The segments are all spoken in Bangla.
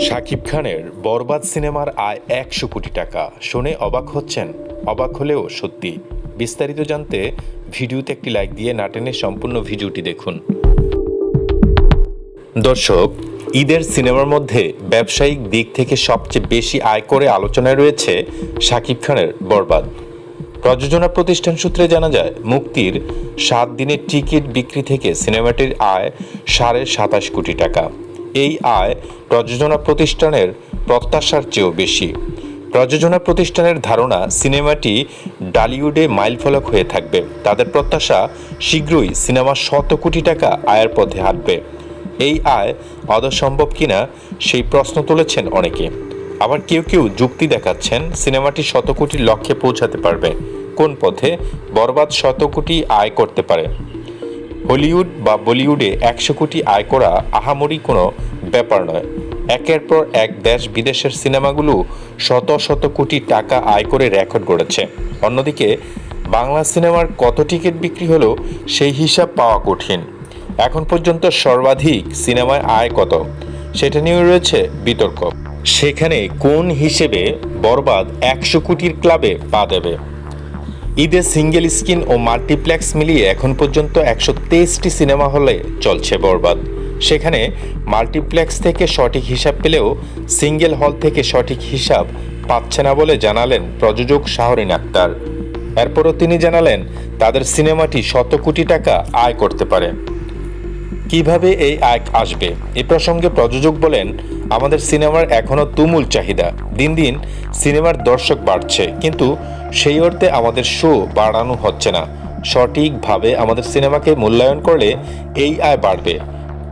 শাকিব খানের বরবাদ সিনেমার আয় একশো কোটি টাকা। শুনে অবাক হচ্ছেন। অবাক হলেও সত্যি। বিস্তারিত জানতে ভিডিওতে একটি লাইক দিয়ে নাটেনের সম্পূর্ণ ভিডিওটি দেখুন। দর্শক, ঈদের সিনেমার মধ্যে ব্যবসায়িক দিক থেকে সবচেয়ে বেশি আয় করে আলোচনায় রয়েছে শাকিব খানের বরবাদ। প্রযোজনা প্রতিষ্ঠান সূত্রে জানা যায়, মুক্তির সাত দিনের টিকিট বিক্রি থেকে সিনেমাটির আয় সাড়ে সাতাশ কোটি টাকা। এই আয় প্রযোজনা প্রতিষ্ঠানের প্রত্যাশার চেয়েও বেশি। প্রযোজনা প্রতিষ্ঠানের ধারণা সিনেমাটি ডালিউডে মাইলফলক হয়ে থাকবে। তাদের প্রত্যাশা শীঘ্রই সিনেমা শত কোটি টাকা আয়ের পথে হাঁটবে। এই আয় আদৌ সম্ভব কিনা সেই প্রশ্ন তুলেছেন অনেকে। আবার কেউ কেউ যুক্তি দেখাচ্ছেন সিনেমাটি শত কোটির লক্ষ্যে পৌঁছাতে পারবে। কোন পথে বরবাদ শত কোটি আয় করতে পারে? হলিউড বা বলিউডে একশো কোটি আয় করা আহামরি কোনো ব্যাপার নয়। একের পর এক দেশ বিদেশের সিনেমাগুলো শত শত কোটি টাকা আয় করে রেকর্ড গড়েছে। অন্যদিকে, বাংলা সিনেমার কত টিকিট বিক্রি হলো সেই হিসাব পাওয়া কঠিন। এখন পর্যন্ত সর্বাধিক সিনেমায় আয় কত, সেটা নিয়ে রয়েছে বিতর্ক। সেখানে কোন হিসেবে বরবাদ একশো কোটির ক্লাবে পা দেবে? ঈদে সিঙ্গেল স্ক্রিন ও মাল্টিপ্লেক্স মিলিয়ে এখন পর্যন্ত একশো তেইশটি সিনেমা হলে চলছে বরবাদ। সেখানে মাল্টিপ্লেক্স থেকে সঠিক হিসাব পেলেও সিঙ্গেল হল থেকে সঠিক হিসাব পাচ্ছে না বলে জানালেন প্রযোজক শাহরিন আক্তার। এরপরও তিনি জানালেন, তাদের সিনেমাটি শত কোটি টাকা আয় করতে পারে। কীভাবে এই আয় আসবে? এ প্রসঙ্গে প্রযোজক বলেন, আমাদের সিনেমার এখনও তুমুল চাহিদা। দিন দিন সিনেমার দর্শক বাড়ছে, কিন্তু সেই অর্থে আমাদের শো বাড়ানো হচ্ছে না। সঠিকভাবে আমাদের সিনেমাকে মূল্যায়ন করলে এই আয় বাড়বে।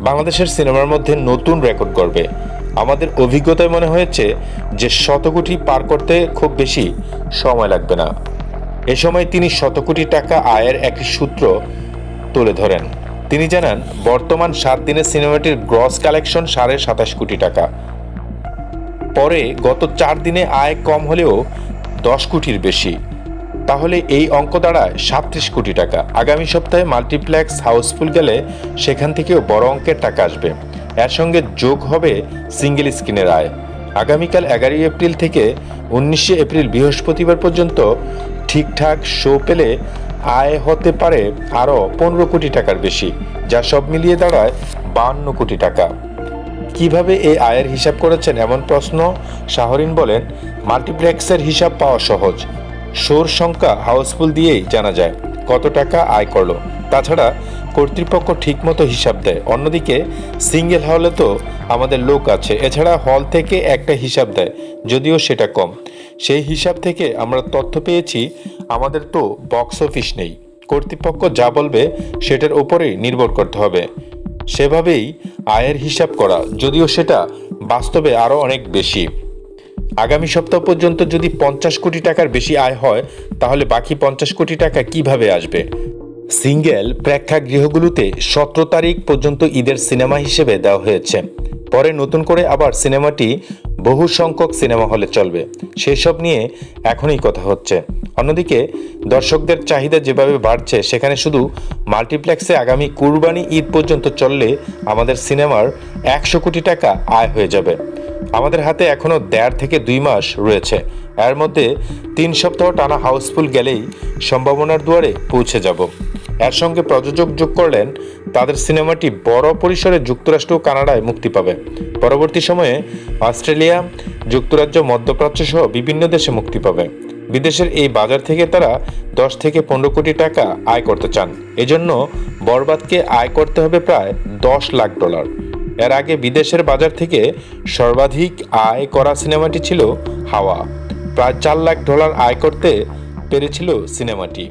বাংলাদেশের সিনেমার মধ্যে নতুন রেকর্ড করবে আমাদের অভিজ্ঞতায় মনে হয়েছে যে শত কোটি পার করতে খুব বেশি সময় লাগবে না। এ সময় তিনি শত কোটি টাকা আয়ের একটি সূত্র তুলে ধরেন। তিনি জানান, বর্তমান সাত দিনের সিনেমাটির গ্রস কালেকশন সাড়ে সাতাশ কোটি টাকা। পরে গত চার দিনে আয় কম হলেও দশ কোটির বেশি। তাহলে এই অঙ্ক দাঁড়ায় সাতত্রিশ কোটি টাকা। আগামী সপ্তাহে মাল্টিপ্লেক্স হাউসফুল গেলে সেখান থেকেও বড় অঙ্কের টাকা আসবে। এর সঙ্গে যোগ হবে সিঙ্গেল স্ক্রিনের আয়। আগামীকাল এগারোই এপ্রিল থেকে উনিশে এপ্রিল বৃহস্পতিবার পর্যন্ত ঠিকঠাক শো পেলে আয় হতে পারে আরও পনেরো কোটি টাকার বেশি, যা সব মিলিয়ে দাঁড়ায় বাহান্ন কোটি টাকা। কীভাবে এই আয়ের হিসাব করেছেন? এমন প্রশ্ন শাহরিন বলেন, মাল্টিপ্লেক্সের হিসাব পাওয়া সহজ। শোর সংখ্যা হাউসফুল দিয়েই জানা যায় কত টাকা আয় করল। তাছাড়া কর্তৃপক্ষ ঠিকমতো হিসাব দেয়। অন্যদিকে, সিঙ্গেল হলে তো আমাদের লোক আছে। এছাড়া হল থেকে একটা হিসাব দেয়, যদিও সেটা কম। সেই হিসাব থেকে আমরা তথ্য পেয়েছি, আমাদের তো বক্স অফিস নেই। কর্তৃপক্ষ যা বলবে, সেটার উপরেই নির্ভর করতে হবে। সেভাবেই আয়ের হিসাব করা, যদিও সেটা বাস্তবে আরও অনেক বেশি। আগামী সপ্তাহ পর্যন্ত যদি পঞ্চাশ কোটি টাকার বেশি আয় হয়, তাহলে বাকি পঞ্চাশ কোটি টাকা কীভাবে আসবে? সিঙ্গেল প্রেক্ষাগৃহগুলোতে সতেরো তারিখ পর্যন্ত ঈদের সিনেমা হিসেবে দেওয়া হয়েছে। পরে নতুন করে আবার সিনেমাটি বহু সংখ্যক সিনেমা হলে চলবে। সেসব নিয়ে এখনই কথা হচ্ছে। অন্যদিকে, দর্শকদের চাহিদা যেভাবে বাড়ছে, সেখানে শুধু মাল্টিপ্লেক্সে আগামী কুরবানি ঈদ পর্যন্ত চললে আমাদের সিনেমার একশো কোটি টাকা আয় হয়ে যাবে। আমাদের হাতে এখনও দেড় থেকে দুই মাস রয়েছে। এর মধ্যে তিন সপ্তাহ টানা হাউসফুল গেলেই সম্ভাবনার দুয়ারে পৌঁছে যাব। এর সঙ্গে প্রযোজক যোগ করলেন, তাদের সিনেমাটি বড় পরিসরে যুক্তরাষ্ট্র ও কানাডায় মুক্তি পাবে। পরবর্তী সময়ে অস্ট্রেলিয়া, যুক্তরাজ্য, মধ্যপ্রাচ্য সহ বিভিন্ন দেশে মুক্তি পাবে। বিদেশের এই বাজার থেকে তারা দশ থেকে পনেরো কোটি টাকা আয় করতে চান। এজন্য বরবাদকে আয় করতে হবে প্রায় দশ লাখ ডলার। এর আগে বিদেশের বাজার থেকে সর্বাধিক আয় করা সিনেমাটি ছিল হাওয়া। প্রায় চার লাখ ডলার আয় করতে পেরেছিল সিনেমাটি।